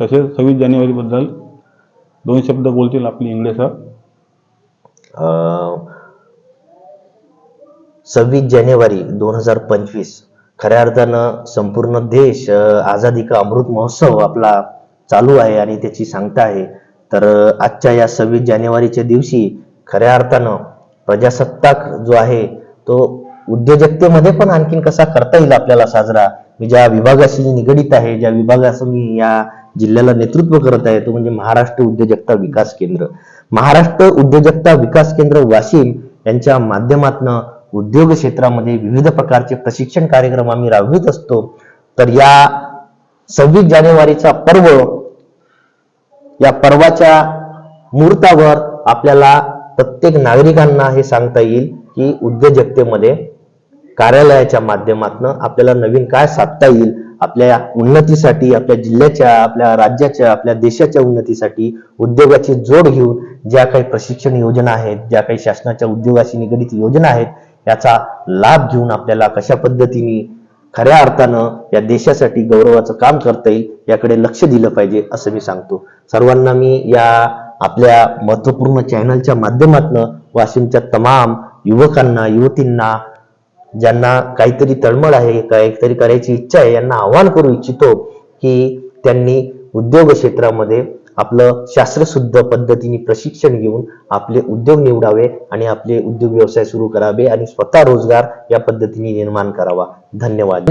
तसेच सव्वीस जानेवारीबद्दल दोन शब्द बोलतील आपले इंगळे सर सव्वीस जानेवारी दोन हजार पंचवीस. खऱ्या अर्थानं संपूर्ण देश आझादी का अमृत महोत्सव आपला चालू आहे आणि त्याची सांगता आहे. तर आजच्या या सव्वीस जानेवारीच्या दिवशी खऱ्या अर्थानं प्रजासत्ताक जो आहे तो उद्योजकतेमध्ये पण आणखीन कसा करता येईल आपल्याला साजरा? मी ज्या विभागाशी निगडीत आहे ज्या विभागाचं मी या जिल्ह्याला नेतृत्व करत आहे तो म्हणजे महाराष्ट्र उद्योजकता विकास केंद्र. महाराष्ट्र उद्योजकता विकास केंद्र वाशिम यांच्या माध्यमातून उद्योग क्षेत्रामध्ये विविध प्रकारचे प्रशिक्षण कार्यक्रम आम्ही राबवित असतो. तर या सव्वीस जानेवारीचा पर्व या पर्वाच्या मुहूर्तावर आपल्याला प्रत्येक नागरिकांना हे सांगता येईल की उद्योजकतेमध्ये कार्यालयाच्या माध्यमातून आपल्याला नवीन काय साधता येईल आपल्या उन्नतीसाठी आपल्या जिल्ह्याच्या आपल्या राज्याच्या आपल्या देशाच्या उन्नतीसाठी उद्योगाची जोड घेऊन ज्या काही प्रशिक्षण योजना आहेत ज्या काही शासनाच्या उद्योगाशी निगडित योजना आहेत याचा लाभ घेऊन आपल्याला कशा पद्धतीने खऱ्या अर्थानं या देशासाठी गौरवाचं काम करता येईल याकडे लक्ष दिलं पाहिजे असं मी सांगतो. सर्वांना मी या आपल्या महत्त्वपूर्ण चॅनलच्या माध्यमातून वाशिमच्या तमाम युवकांना युवतींना ज्यांना काहीतरी तळमळ आहे काहीतरी करायची इच्छा आहे यांना आवाहन करू इच्छितो की त्यांनी उद्योग क्षेत्रामध्ये आपलं शास्त्रशुद्ध पद्धतीने प्रशिक्षण घेऊन आपले उद्योग निवडावे आणि आपले उद्योग व्यवसाय सुरू करावे आणि स्वतः रोजगार या पद्धतीने निर्माण करावा. धन्यवाद.